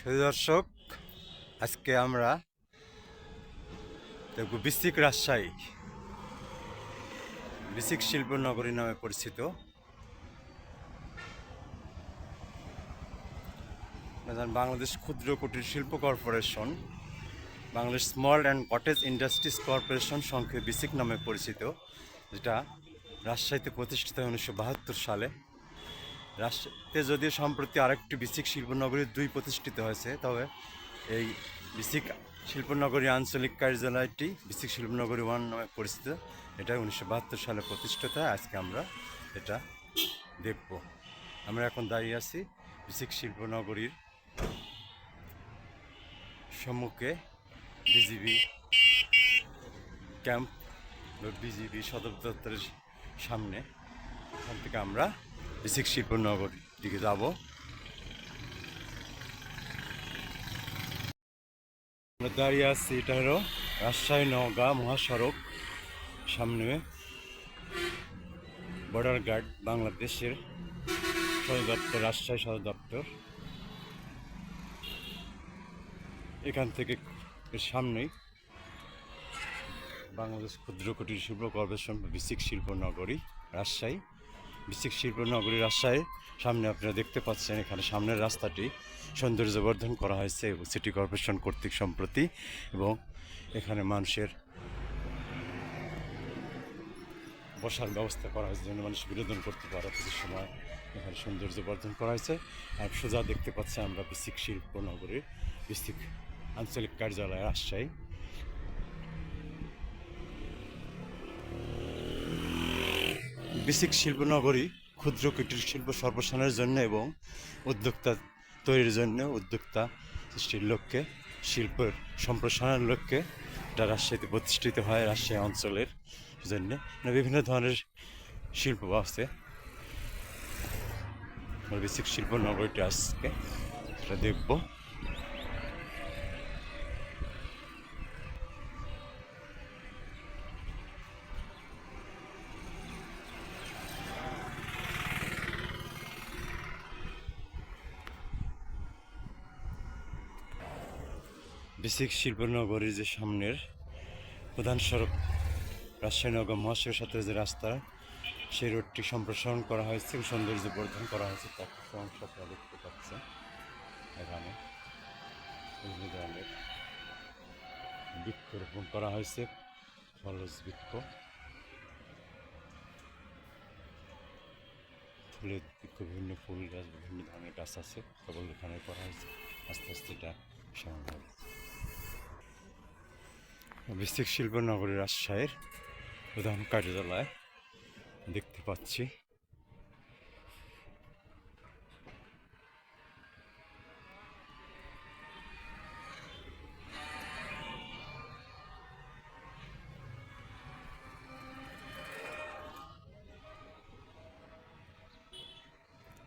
সুধী দর্শক, আজকে আমরা দেখব বিসিক রাজশাহী, বিসিক শিল্প নগরী নামে পরিচিত। বাংলাদেশ ক্ষুদ্র কুটির শিল্প corporation, Bangladesh small and cottage industries corporation সংক্ষেপে বিসিক নামে পরিচিত, যেটা রাজশাহীতে প্রতিষ্ঠিত হয় উনিশশো বাহাত্তর সালে। রাজশাহীতে যদিও সম্প্রতি আরেকটি বিসিক শিল্পনগরী দুই প্রতিষ্ঠিত হয়েছে, তবে এই বিসিক শিল্পনগরী আঞ্চলিক কার্যালয়টি বিসিক শিল্পনগরী ওয়ান নামে পরিচিত। এটা উনিশশো বাহাত্তর সালে প্রতিষ্ঠিত, আজকে আমরা এটা দেখব। আমরা এখন দাঁড়িয়ে আছি বিসিক শিল্পনগরীর সম্মুখে বিজিবি ক্যাম্প বা বিজিবি সদর দপ্তরের সামনে। এখান থেকে আমরা বিসিক শিল্পনগর দিকে যাব। আমরা দাঁড়িয়ে আছি, এটা হলো রাজশাহী নওগাঁ মহাসড়ক, সামনে বর্ডার গার্ড বাংলাদেশের সদর দপ্তর, রাজশাহী সদর দপ্তর। এখান থেকে সামনেই বাংলাদেশ ক্ষুদ্র কুটির শিল্প কর্পোরেশন বিসিক শিল্প নগরী, রাজশাহী। বিসিক শিল্প নগরী রাজশাহী। সামনে আপনারা দেখতে পাচ্ছেন এখানে সামনের রাস্তাটি। সৌন্দর্যবর্ধন করা হয়েছে এবং সিটি কর্পোরেশন কর্তৃক সম্প্রতি এবং এখানে মানুষের বসার ব্যবস্থা করা হয়েছে যেন মানুষ বিনোদন করতে পারে। কিছু সময় এখানে সৌন্দর্য বর্ধন করা হয়েছে। আর সোজা দেখতে পাচ্ছি আমরা বিসিক শিল্প নগরীর বিসিক আঞ্চলিক কার্যালয় রাজশাহী। বিসিক শিল্পনগরী ক্ষুদ্র কুটির শিল্প সর্বসানের জন্য এবং উদ্যোক্তা তৈরির জন্য উদ্যোক্তা সৃষ্টির লক্ষ্যে শিল্পের সম্প্রসারণের লক্ষ্যে এটা রাজশাহীতে প্রতিষ্ঠিত হয় রাজশাহী অঞ্চলের জন্য। মানে বিভিন্ন ধরনের শিল্প আছে। বিসিক শিল্প নগরীটা আজকে সেটা দেখব বিসিক শিল্পনগরীর যে সামনের প্রধান সড়ক, রাজশাহী নগর মহাশয়ের সাথে যে রাস্তা, সেই রোডটি সম্প্রসারণ করা হয়েছে এবং সৌন্দর্য বর্ধন করা হয়েছে। তার অংশ আপনারা দেখতে পাচ্ছেন এখানে। বিভিন্ন ধরনের বৃক্ষরোপণ করা হয়েছে ফলজ বৃক্ষ। ফুলের বৃক্ষ, বিভিন্ন ফুল গাছ, বিভিন্ন ধরনের গাছ আছে। কেবল এখানে করা হয়েছে। আস্তে আস্তে এটা সমাধান বিস্তিক শিল্পনগরী রাজশাহীর প্রধান কার্যালয় দেখতে পাচ্ছি।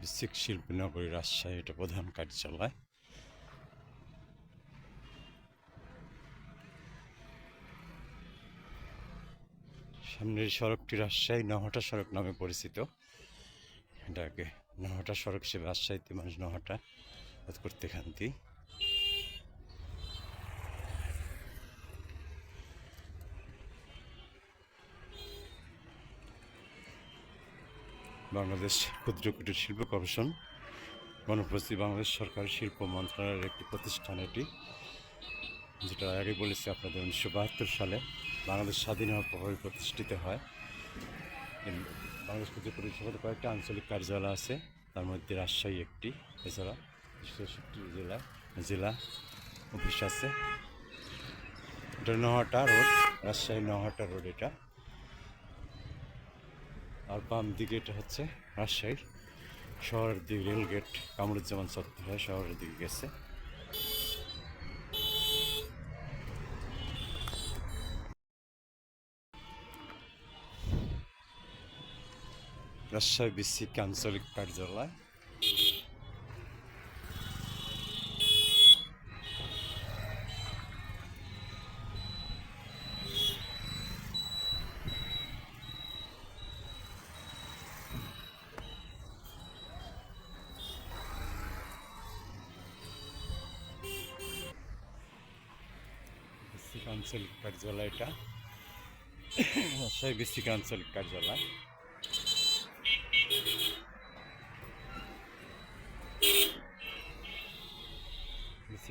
বিস্তিক শিল্পনগরী রাজশাহী এটা প্রধান কার্যালয়। সামনের সড়কটি রাজশাহী নহটা সড়ক নামে পরিচিত। এটাকে নহটা সড়ক হিসেবে রাজশাহীতে মানুষ নহটা করতে খান্তি। বাংলাদেশ ক্ষুদ্র কুটির শিল্প কর্পোরেশন গণপ্রস্তুতি বাংলাদেশ সরকারি শিল্প মন্ত্রণালয়ের একটি প্রতিষ্ঠান এটি, যেটা আগে বলেছি আপনাদের উনিশশো বাহাত্তর সালে। বাংলাদেশ স্বাধীন হওয়ার পর প্রতিষ্ঠিত হয়। বাংলাদেশ ক্ষুদ্র পরিষদের কয়েকটা আঞ্চলিক কার্যালয় আছে। তার মধ্যে রাজশাহী একটি। এছাড়া জেলা জেলা অফিস আছে। এটা নহাটা রোড। রাজশাহী নহাটা রোড এটা। আর বাম দিকে এটা হচ্ছে রাজশাহী শহরের দিকে রেলগেট কামরুজ্জামান চত্বর শহরের দিকে গেছে। রাজশাহী বিশ্বিক আঞ্চলিক কার্যালয় আঞ্চলিক কার্যালয়টা রাজশাহী বিশ্বিক আঞ্চলিক কার্যালয়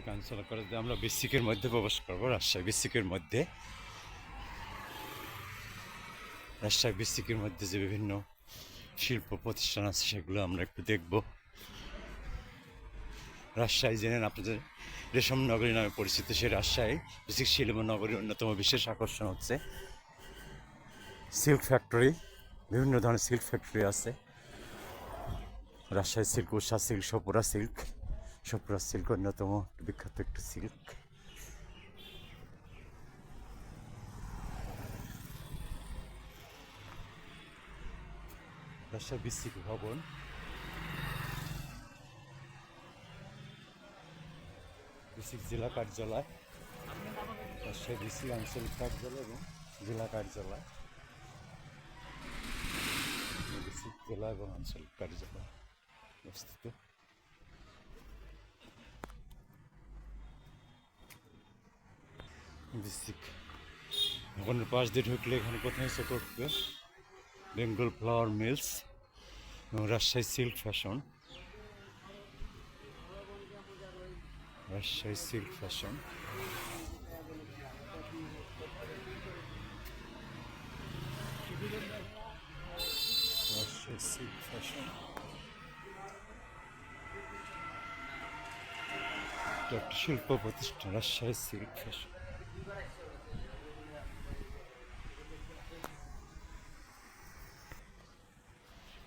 বেসিক আঞ্চলিক কার্যালয় আমরা বেসিকের মধ্যে প্রবেশ করব, রাজশাহী বেসিকের মধ্যে। রাজশাহী বেসিকের মধ্যে যে বিভিন্ন শিল্প প্রতিষ্ঠান আছে, সেগুলো আমরা একটু দেখব। রাজশাহী জেনেন আপনাদের, রেশম নগরী নামে পরিচিত সেই রাজশাহী বেসিক শিল্প নগরীর অন্যতম বিশেষ আকর্ষণ হচ্ছে। সিল্ক ফ্যাক্টরি, বিভিন্ন ধরনের সিল্ক ফ্যাক্টরি আছে। Rajshahi silk, Usha silk, Sapura silk. Sapura silk অন্যতম বিখ্যাত একটি সিল্ক রাজশাহী ভবন। বিসিক জেলা কার্যালয়। রাজশাহী বিসিক আঞ্চলিক কার্যালয় এবং জেলা কার্যালয়। জেলা এবং আঞ্চলিক কার্যালয় অবস্থিত। বিসিক ভবনের পাশ দিয়ে ঢুকলে এখানে প্রথমে চোখে বেঙ্গল ফ্লাওয়ার মিলস এবং Rajshahi silk fashion Rajshahi silk fashion Rajshahi silk fashion একটি শিল্প প্রতিষ্ঠান, রাজশাহী সিল্ক ফ্যাশন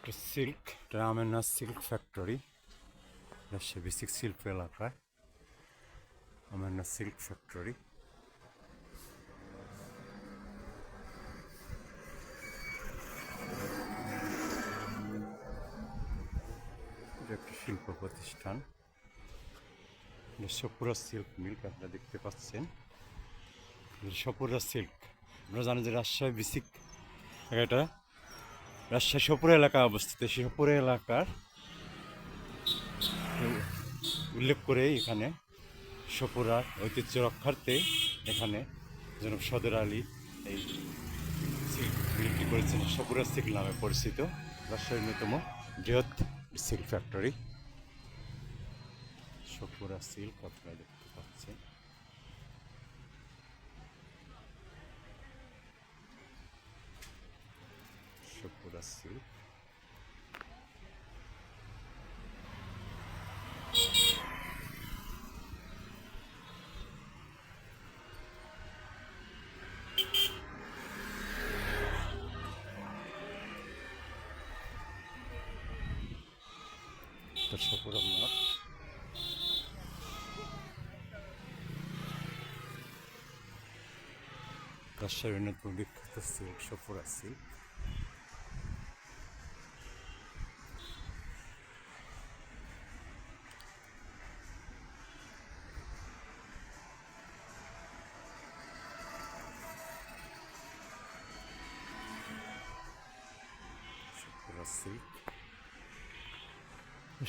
একটা silk Ramena silk factory Rajshahi BSCIC শিল্প এলাকায় আমেনা সিল্ক ফ্যাক্টরি এটা একটা শিল্প প্রতিষ্ঠান। এটা সপুরা সিল্ক মিল্ক আপনারা দেখতে পাচ্ছেন। এটা সপুরা সিল্ক আপনারা জানেন যে রাজশাহী বেসিক এটা রাজশাহী সপুরা এলাকা অবস্থিত। সপুরা এলাকার উল্লেখ করে এখানে সপুরার ঐতিহ্য রক্ষার্থে এখানে জনাব সদর আলী এই মিলটি করেছেন। সপুরা সিল্ক নামে পরিচিত রাজশাহীর অন্যতম বৃহৎ সিল্ক ফ্যাক্টরি। সপুরা সিল্ক আপনারা দেখতে পাচ্ছেন সপুরা সিল্ক এটা সপুরা মাঠ রাজশাহীর অন্যতম বিখ্যাত সিল্ক সপুরা সিল্ক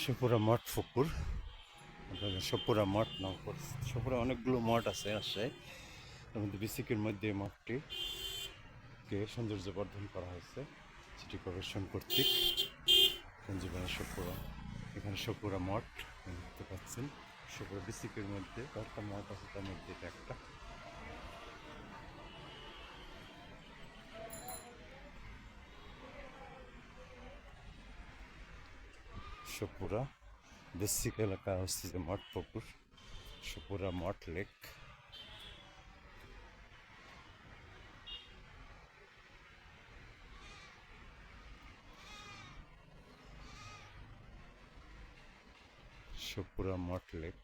সপুরা মঠ ফুকুর। সপুরা মঠ নাম পরিচিত সপুরা অনেকগুলো মঠ আছে রাজশাহী তার মধ্যে বিসিকের মধ্যে মঠটিকে সৌন্দর্য বর্ধন করা হয়েছে, সিটি কর্পোরেশন কর্তৃক। সঞ্জীবনা সপুরা এখানে সপুরা মঠ, দেখতে পাচ্ছেন। সপুরা বিসিকের মধ্যে কয়েকটা মঠ আছে, তার মধ্যে এটা একটা। সপুরা বেসিক এলাকা হচ্ছে যে মঠ পুকুর সপুরা মঠ লেক সপুরা মঠ লেক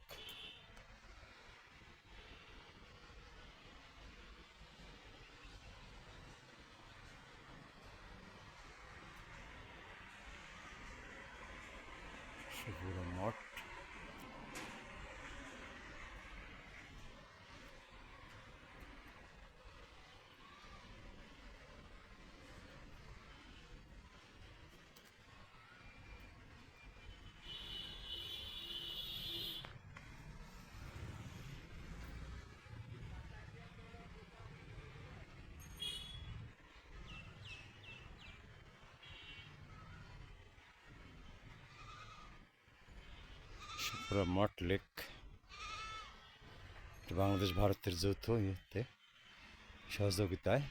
পুরো মঠ লেক। বাংলাদেশ ভারতের যৌথ ইয়েতে সহযোগিতায়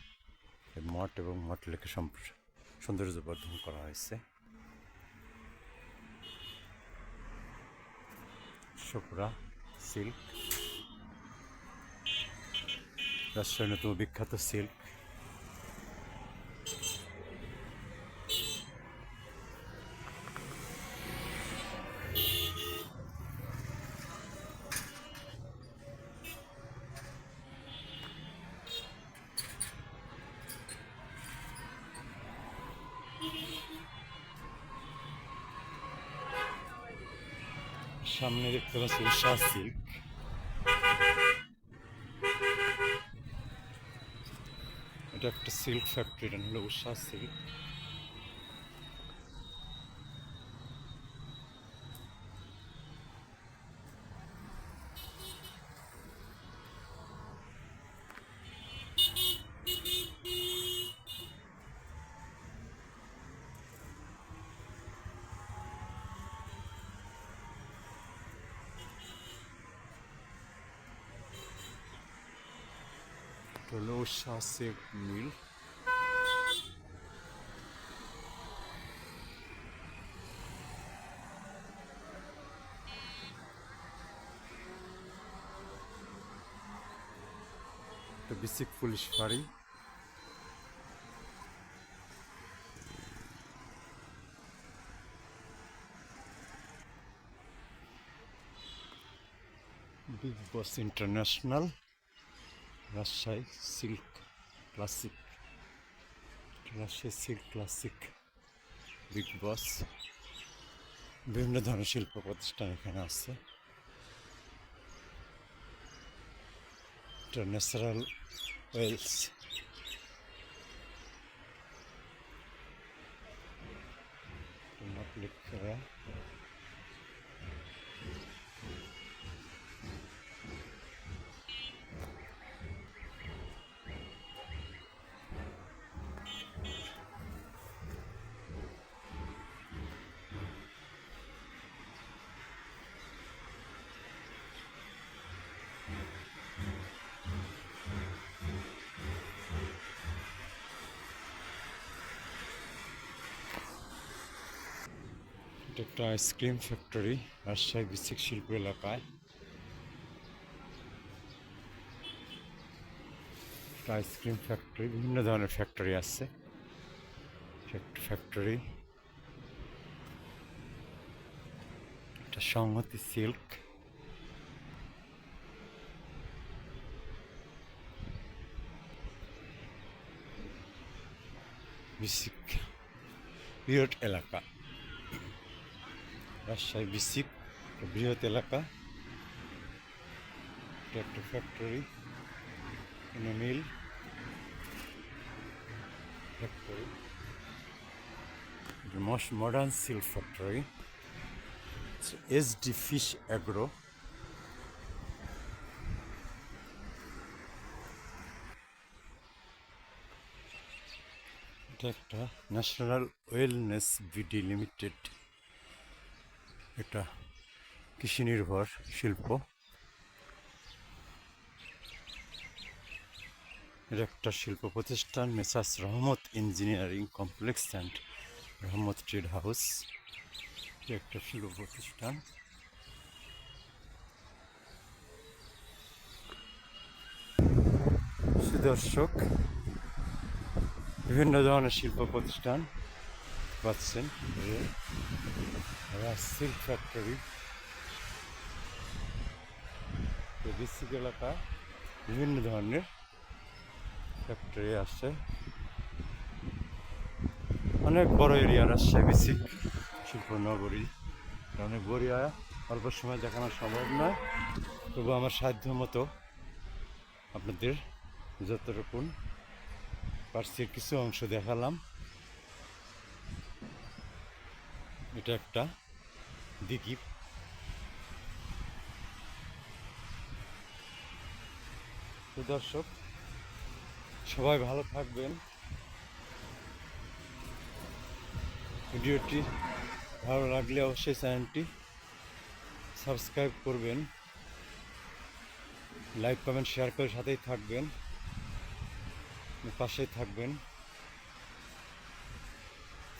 মঠ এবং মঠ লেকে সম্প- সৌন্দর্য বর্ধন করা হয়েছে। সোপরা সিল্ক। রাজশাহীর অন্যতম বিখ্যাত সিল্ক। সামনে দেখতে পাচ্ছি উষা সিল্ক। এটা একটা সিল্ক ফ্যাক্টরি এটা হলো উষা সিল্ক। হলো সিল্ক মিল বিসিক পুলিশ ফাঁড়ি big boss international Rajshahi silk classic, Rajshahi silk classic, big boss, বিভিন্ন ধরনের শিল্প প্রতিষ্ঠান এখানে আছে। এটা ন্যাচারাল ওয়েলস। করা এটা একটা আইসক্রিম ফ্যাক্টরি রাজশাহী বিসিক শিল্প এলাকায়। একটা আইসক্রিম ফ্যাক্টরি, বিভিন্ন ধরনের ফ্যাক্টরি আছে। ফ্যাক্টরি। এটা সংহতি সিল্ক। বিসিক বৃহৎ এলাকা। রাজশাহী বিসিক বৃহৎ এলাকা। একটা factory mill factory. Most modern silk factory S D fish agro একটা ন্যাশনাল ওয়েলনেস বিডি লিমিটেড এটা কৃষি নির্ভর শিল্প। একটা শিল্প প্রতিষ্ঠান messrs Rahmat engineering complex and Rahmat trade house. একটা শিল্প প্রতিষ্ঠান। সুদর্শক, বিভিন্ন ধরনের শিল্প প্রতিষ্ঠান পাচ্ছেন। সিল্ক ফ্যাক্টরি বিসিক এলাকায় বিভিন্ন ধরনের ফ্যাক্টরি আছে অনেক বড় এরিয়া রাজশাহী বিসিক শিল্প নগরী। অনেক এরিয়া অল্প সময় দেখানো সম্ভব নয়। তবু আমার সাধ্য মতো আপনাদের যতটুকু পারছি কিছু অংশ দেখালাম। এটা একটা দিঘি তো দর্শক সবাই ভালো থাকবেন। ভিডিওটি ভালো লাগলে অবশ্যই চ্যানেলটি সাবস্ক্রাইব করবেন। লাইক, কমেন্ট, শেয়ার করে সাথেই থাকবেন। পাশেই থাকবেন।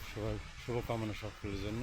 সবার শুভকামনা সকলের জন্য।